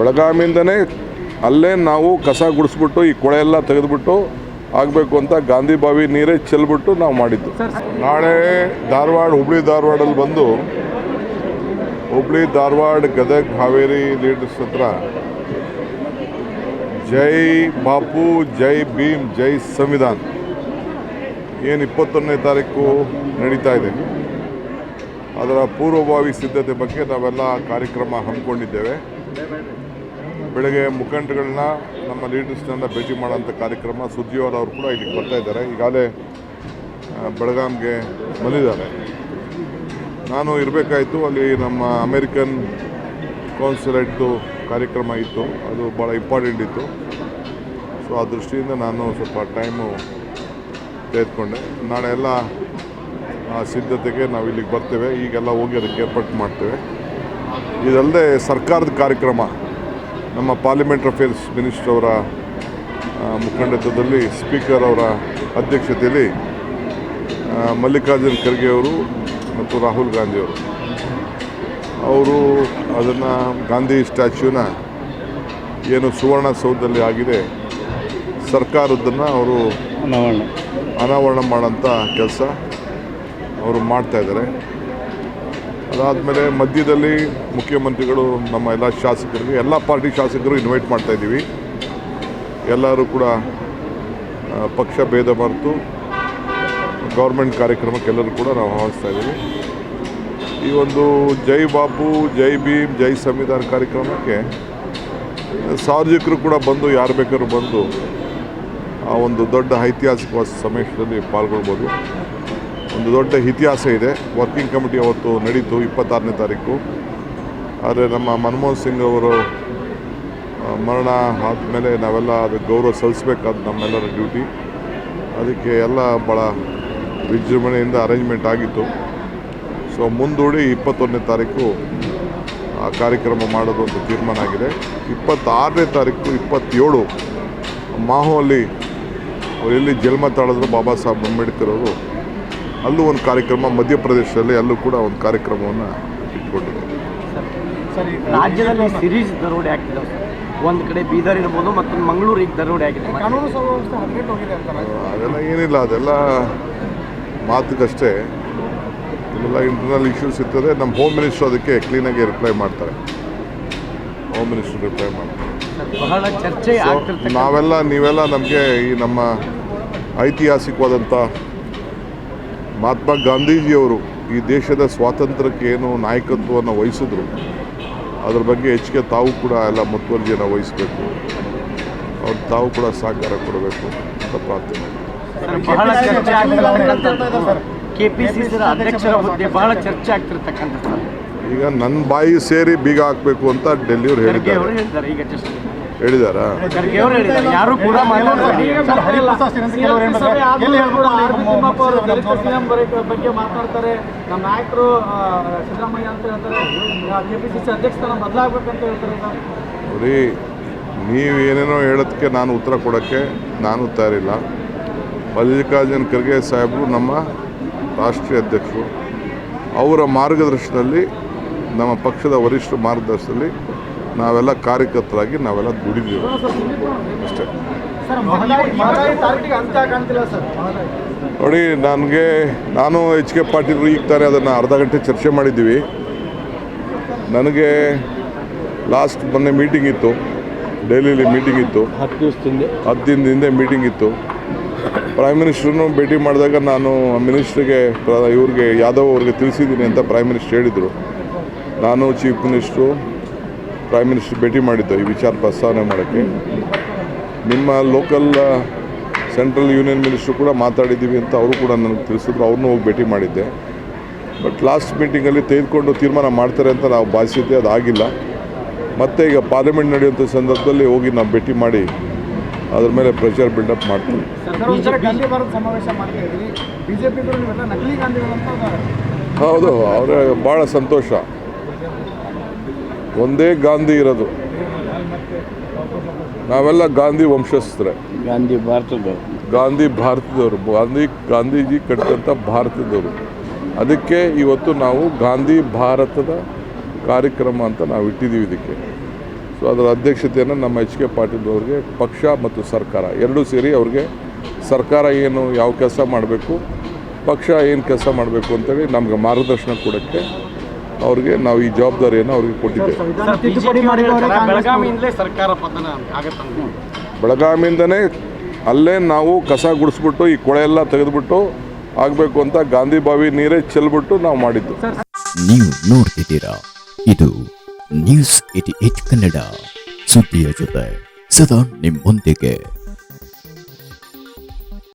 ಬೆಳಗಾಮಿಂದನೇ ಅಲ್ಲೇ ನಾವು ಕಸ ಗುಡಿಸ್ಬಿಟ್ಟು ಈ ಕೊಳೆ ಎಲ್ಲ ತೆಗೆದುಬಿಟ್ಟು ಆಗಬೇಕು ಅಂತ ಗಾಂಧಿ ಬಾವಿ ನೀರೇ ಚೆಲ್ಬಿಟ್ಟು ನಾವು ಮಾಡಿದ್ದು. ನಾಳೆ ಧಾರವಾಡ ಹುಬ್ಳಿ ಧಾರವಾಡಲ್ಲಿ ಬಂದು ಹುಬ್ಳಿ ಧಾರವಾಡ ಗದಗ ಹಾವೇರಿ ಲೀಡರ್ಸ್ ಹತ್ರ ಜೈ ಬಾಪು ಜೈ ಭೀಮ್ ಜೈ ಸಂವಿಧಾನ್. ಏನು ಇಪ್ಪತ್ತೊಂದನೇ ತಾರೀಕು ನಡೀತಾ ಇದೆ. ಅದರ ಪೂರ್ವಭಾವಿ ಸಿದ್ಧತೆ ಬಗ್ಗೆ ನಾವೆಲ್ಲ ಕಾರ್ಯಕ್ರಮ ಹಮ್ಮಿಕೊಂಡಿದ್ದೇವೆ. ಬೆಳಗ್ಗೆ ಮುಖಂಡಗಳನ್ನ ನಮ್ಮ ಲೀಡರ್ಸ್ನೆಲ್ಲ ಭೇಟಿ ಮಾಡೋಂಥ ಕಾರ್ಯಕ್ರಮ ಸುದ್ದಿಯವರ ಕೂಡ ಇಲ್ಲಿಗೆ ಬರ್ತಾ ಇದ್ದಾರೆ. ಈಗಾಗಲೇ ಬೆಳಗಾಂಗೆ ಬಂದಿದ್ದಾರೆ. ನಾನು ಇರಬೇಕಾಯಿತು, ಅಲ್ಲಿ ನಮ್ಮ ಅಮೇರಿಕನ್ ಕೌನ್ಸಲೇಟ್ದು ಕಾರ್ಯಕ್ರಮ ಇತ್ತು. ಅದು ಭಾಳ ಇಂಪಾರ್ಟೆಂಟ್ ಇತ್ತು. ಸೊ ಆ ದೃಷ್ಟಿಯಿಂದ ನಾನು ಸ್ವಲ್ಪ ಟೈಮು ತೆಗೆದುಕೊಂಡೆ. ನಾಳೆ ಎಲ್ಲ ಸಿದ್ಧತೆಗೆ ನಾವು ಇಲ್ಲಿಗೆ ಬರ್ತೇವೆ. ಈಗೆಲ್ಲ ಹೋಗಿ ಅದಕ್ಕೆ ಏರ್ಪಾಟ್ ಮಾಡ್ತೇವೆ. ಇದಲ್ಲದೆ ಸರ್ಕಾರದ ಕಾರ್ಯಕ್ರಮ ನಮ್ಮ ಪಾರ್ಲಿಮೆಂಟ್ ಅಫೇರ್ಸ್ ಮಿನಿಸ್ಟರ್ ಅವರ ಮುಖಂಡತ್ವದಲ್ಲಿ ಸ್ಪೀಕರ್ ಅವರ ಅಧ್ಯಕ್ಷತೆಯಲ್ಲಿ ಮಲ್ಲಿಕಾರ್ಜುನ್ ಖರ್ಗೆ ಅವರು ಮತ್ತು ರಾಹುಲ್ ಗಾಂಧಿ ಅವರು. ಅವರು ಅದನ್ನು ಗಾಂಧಿ ಸ್ಟ್ಯಾಚ್ಯೂನ ಏನು ಸುವರ್ಣಸೌಧದಲ್ಲಿ ಆಗಿದೆ ಸರ್ಕಾರದನ್ನು ಅವರು ಅನಾವರಣ. ಅನಾವರಣ ಮಾಡೋಂಥ ಕೆಲಸ ಅವರು ಮಾಡ್ತಾಯಿದ್ದಾರೆ ಅದಾದಮೇಲೆ ಮಧ್ಯದಲ್ಲಿ ಮುಖ್ಯಮಂತ್ರಿಗಳು, ನಮ್ಮ ಎಲ್ಲ ಶಾಸಕರಿಗೆ, ಎಲ್ಲ ಪಾರ್ಟಿ ಶಾಸಕರು ಇನ್ವೈಟ್ ಮಾಡ್ತಾ ಇದ್ದೀವಿ. ಎಲ್ಲರೂ ಕೂಡ ಪಕ್ಷ ಭೇದ ಮರೆತು ಗೌರ್ಮೆಂಟ್ ಕಾರ್ಯಕ್ರಮಕ್ಕೆಲ್ಲರೂ ಕೂಡ ನಾವು ಆಹ್ವಾನಿಸ್ತಾ ಇದ್ದೀವಿ. ಈ ಒಂದು ಜೈ ಬಾಪು, ಜೈ ಭೀಮ್, ಜೈ ಸಂವಿಧಾನ ಕಾರ್ಯಕ್ರಮಕ್ಕೆ, ಸಾರ್ವಜನಿಕರು ಕೂಡ ಬಂದು, ಯಾರು ಬೇಕಾದ್ರೂ ಬಂದು, ಆ ಒಂದು ದೊಡ್ಡ ಐತಿಹಾಸಿಕ ಸಮೇಶದಲ್ಲಿ ಪಾಲ್ಗೊಳ್ಬೋದು. ಒಂದು ದೊಡ್ಡ ಇತಿಹಾಸ ಇದೆ. ವರ್ಕಿಂಗ್ ಕಮಿಟಿ ಅವತ್ತು ನಡೀತು ಇಪ್ಪತ್ತಾರನೇ ತಾರೀಕು. ಆದರೆ ನಮ್ಮ ಮನಮೋಹನ್ ಸಿಂಗ್ ಅವರು ಮರಣ ಆದಮೇಲೆ ನಾವೆಲ್ಲ ಅದಕ್ಕೆ ಗೌರವ ಸಲ್ಲಿಸಬೇಕಾದ ನಮ್ಮೆಲ್ಲರ ಡ್ಯೂಟಿ ಅದಕ್ಕೆ ಎಲ್ಲ ಭಾಳ ವಿಜೃಂಭಣೆಯಿಂದ ಅರೇಂಜ್ಮೆಂಟ್ ಆಗಿತ್ತು. ಸೊ ಮುಂದೂಡಿ ಇಪ್ಪತ್ತೊಂದನೇ ತಾರೀಕು, ಆ ಕಾರ್ಯಕ್ರಮ ಮಾಡೋದು ಅಂತ ತೀರ್ಮಾನ ಆಗಿದೆ. ಇಪ್ಪತ್ತಾರನೇ ತಾರೀಕು, ಇಪ್ಪತ್ತೇಳು, ಮಾಹೋಲಿ ಎಲ್ಲಿ ಜನ್ಮ ತಾಳಿದ್ರು ಬಾಬಾ ಸಾಹೇಬ್ ಅಂಬೇಡ್ಕರ್ ಅವರು ಅಲ್ಲೂ ಒಂದು ಕಾರ್ಯಕ್ರಮ ಮಧ್ಯಪ್ರದೇಶದಲ್ಲಿ ಅಲ್ಲೂ ಕೂಡ ಒಂದು ಕಾರ್ಯಕ್ರಮವನ್ನು ಇಟ್ಕೊಂಡಿದ್ದಾರೆ ರಾಜ್ಯದಲ್ಲಿ ಸಿರೀಸ್ ದರೋಡೆ ಆಗ್ತಿದೆ ಒಂದು ಕಡೆ ಬೀದರ್ ಇರ್ಬೋದು ಮತ್ತೊಂದು ಮಂಗಳೂರು ಈಗ ದರೋಡೆ ಆಗಿದೆ ಕಾನೂನು ಅದೆಲ್ಲ ಏನಿಲ್ಲ ಅದೆಲ್ಲ ಮಾತುಕಷ್ಟೇ ಇಲ್ಲೆಲ್ಲ ಇಂಟರ್ನಲ್ ಇಶ್ಯೂಸ್ ಇರ್ತದೆ. ನಮ್ಮ ಹೋಮ್ ಮಿನಿಸ್ಟರ್ ಅದಕ್ಕೆ ಕ್ಲೀನಾಗಿ ರಿಪ್ಲೈ ಮಾಡ್ತಾರೆ. ಹೋಮ್ ಮಿನಿಸ್ಟರ್ ರಿಪ್ಲೈ ಮಾಡ್ತಾರೆ. ಬಹಳ ಚರ್ಚೆ ಸೊ ನಾವೆಲ್ಲ ನೀವೆಲ್ಲ ನಮಗೆ ಈ ನಮ್ಮ ಐತಿಹಾಸಿಕವಾದಂಥ ಮಹಾತ್ಮ ಗಾಂಧೀಜಿಯವರು ಈ ದೇಶದ ಸ್ವಾತಂತ್ರ್ಯಕ್ಕೆ ಏನು ನಾಯಕತ್ವವನ್ನು ವಹಿಸಿದ್ರು. ಅದ್ರ ಬಗ್ಗೆ ಹೆಚ್ಚಿಗೆ ತಾವು ಕೂಡ ಎಲ್ಲ ಮುತುವರ್ಜಿಯನ್ನು ವಹಿಸಬೇಕು. ಅವ್ರು ತಾವು ಕೂಡ ಸಹಕಾರ ಕೊಡಬೇಕು ಅಂತ ಪ್ರಾರ್ಥನೆ. ಈಗ ನನ್ನ ಬಾಯಿ ಸೇರಿ ಬೀಗ ಹಾಕಬೇಕು ಅಂತ ಡೆಲ್ಲಿಯವ್ರು ಹೇಳಿದ್ದಾರೆ. ಹೇಳಿದಾರಾ? ಯಾರು ಕೂಡ ಬಗ್ಗೆ ಮಾತನಾಡ್ತಾರೆ ನಮ್ಮ ನಾಯಕರು ಸಿದ್ದರಾಮಯ್ಯ ಅಂತ ಹೇಳ್ತಾರೆ. ಕೆಪಿಸಿಸಿ ಅಧ್ಯಕ್ಷ ಸ್ಥಾನ ಬದಲಾಗಬೇಕಂತ ಹೇಳ್ತಾರೆ ಸರ್. ನೋಡಿ ನೀವು ಏನೇನೋ ಹೇಳೋದಕ್ಕೆ ನಾನು ಉತ್ತರ ಕೊಡೋಕ್ಕೆ ನಾನು ತಯಾರಿಲ್ಲ. ಮಲ್ಲಿಕಾರ್ಜುನ್ ಖರ್ಗೆ ಸಾಹೇಬರು ನಮ್ಮ ರಾಷ್ಟ್ರೀಯ ಅಧ್ಯಕ್ಷರು. ಅವರ ಮಾರ್ಗದರ್ಶನದಲ್ಲಿ ನಮ್ಮ ಪಕ್ಷದ ವರಿಷ್ಠ ಮಾರ್ಗದರ್ಶನದಲ್ಲಿ ನಾವೆಲ್ಲ ಕಾರ್ಯಕರ್ತರಾಗಿ ನಾವೆಲ್ಲ ದುಡಿದೀವಿ ಅಷ್ಟೇ. ನೋಡಿ ನನಗೆ ನಾನು ಎಚ್ ಕೆ ಪಾಟೀಲ್ ಈಗ ತಾನೇ ಅದನ್ನು ಅರ್ಧ ಗಂಟೆ ಚರ್ಚೆ ಮಾಡಿದ್ದೀವಿ. ನನಗೆ ಲಾಸ್ಟ್ ಮೊನ್ನೆ ಮೀಟಿಂಗ್ ಇತ್ತು. ಡೆಲ್ಲಿಲಿ ಮೀಟಿಂಗ್ ಇತ್ತು. ಹತ್ತು ದಿವಸದಿಂದ ಹತ್ತು ದಿನದ ಹಿಂದೆ ಮೀಟಿಂಗ್ ಇತ್ತು. ಪ್ರೈಮ್ ಮಿನಿಸ್ಟ್ರನ್ನು ಭೇಟಿ ಮಾಡಿದಾಗ ನಾನು ಮಿನಿಸ್ಟ್ರಿಗೆ ಪ್ರ- ಇವ್ರಿಗೆ ಯಾದವ್ ಅವ್ರಿಗೆ ತಿಳಿಸಿದ್ದೀನಿ ಅಂತ ಪ್ರೈಮ್ ಮಿನಿಸ್ಟ್ರ್ ಹೇಳಿದರು. ನಾನು ಚೀಫ್ ಮಿನಿಸ್ಟ್ರು ಪ್ರೈಮ್ ಮಿನಿಸ್ಟರ್ ಭೇಟಿ ಮಾಡಿದ್ದು ಈ ವಿಚಾರ ಪ್ರಸ್ತಾವನೆ ಮಾಡೋಕ್ಕೆ. ನಿಮ್ಮ ಲೋಕಲ್ ಸೆಂಟ್ರಲ್ ಯೂನಿಯನ್ ಮಿನಿಸ್ಟ್ರು ಕೂಡ ಮಾತಾಡಿದ್ದೀವಿ ಅಂತ ಅವರು ಕೂಡ ನನಗೆ ತಿಳಿಸಿದ್ರು. ಅವ್ರನ್ನೂ ಹೋಗಿ ಭೇಟಿ ಮಾಡಿದ್ದೆ. ಬಟ್ ಲಾಸ್ಟ್ ಮೀಟಿಂಗಲ್ಲಿ ತೆಗೆದುಕೊಂಡು ತೀರ್ಮಾನ ಮಾಡ್ತಾರೆ ಅಂತ ನಾವು ಭಾವಿಸಿದ್ದೆ. ಅದಾಗಿಲ್ಲ. ಮತ್ತೆ ಈಗ ಪಾರ್ಲಿಮೆಂಟ್ ನಡೆಯುವಂಥ ಸಂದರ್ಭದಲ್ಲಿ ಹೋಗಿ ನಾವು ಭೇಟಿ ಮಾಡಿ ಅದ್ರ ಮೇಲೆ ಪ್ರೆಷರ್ ಬಿಲ್ಡಪ್ ಮಾಡ್ತೀವಿ. ಹೌದು ಅವರ ಭಾಳ ಸಂತೋಷ. ಒಂದೇ ಗಾಂಧಿ ಇರೋದು. ನಾವೆಲ್ಲ ಗಾಂಧಿ ವಂಶಸ್ಥರೇ. ಗಾಂಧಿ ಭಾರತದವರು. ಗಾಂಧಿ ಭಾರತದವರು. ಗಾಂಧಿ ಗಾಂಧೀಜಿ ಕಟ್ಟಿದಂಥ ಭಾರತದವರು. ಅದಕ್ಕೆ ಇವತ್ತು ನಾವು ಗಾಂಧಿ ಭಾರತದ ಕಾರ್ಯಕ್ರಮ ಅಂತ ನಾವು ಇಟ್ಟಿದ್ದೀವಿ ಇದಕ್ಕೆ. ಸೊ ಅದರ ಅಧ್ಯಕ್ಷತೆಯನ್ನು ನಮ್ಮ ಎಚ್ ಕೆ ಪಾಟೀಲ್ ಅವರಿಗೆ ಪಕ್ಷ ಮತ್ತು ಸರ್ಕಾರ ಎರಡೂ ಸೇರಿ ಅವ್ರಿಗೆ ಸರ್ಕಾರ ಏನು ಯಾವ ಕೆಲಸ ಮಾಡಬೇಕು ಪಕ್ಷ ಏನು ಕೆಲಸ ಮಾಡಬೇಕು ಅಂತೇಳಿ ನಮಗೆ ಮಾರ್ಗದರ್ಶನ ಕೊಡೋಕ್ಕೆ ಅವ್ರಿಗೆ ನಾವು ಈ ಜವಾಬ್ದಾರಿಯನ್ನು ಅವ್ರಿಗೆ ಕೊಟ್ಟಿದ್ದೇವೆ. ಬೆಳಗಾವಿಯಿಂದನೇ ಅಲ್ಲೇ ನಾವು ಕಸ ಗುಡಿಸ್ಬಿಟ್ಟು ಈ ಕೊಳೆ ಎಲ್ಲ ತೆಗೆದುಬಿಟ್ಟು ಆಗಬೇಕು ಅಂತ ಗಾಂಧಿ ಬಾವಿ ನೀರೇ ಚೆಲ್ಬಿಟ್ಟು ನಾವು ಮಾಡಿದ್ದು. ನೀವು ನೋಡ್ತಿದ್ದೀರಾ? ಇದು ನ್ಯೂಸ್ ಏಟಿ ಏಟ್ ಕನ್ನಡ. ಸುದ್ದಿಯ ಜೊತೆ ಸದಾ ನಿಮ್ಮೊಂದಿಗೆ.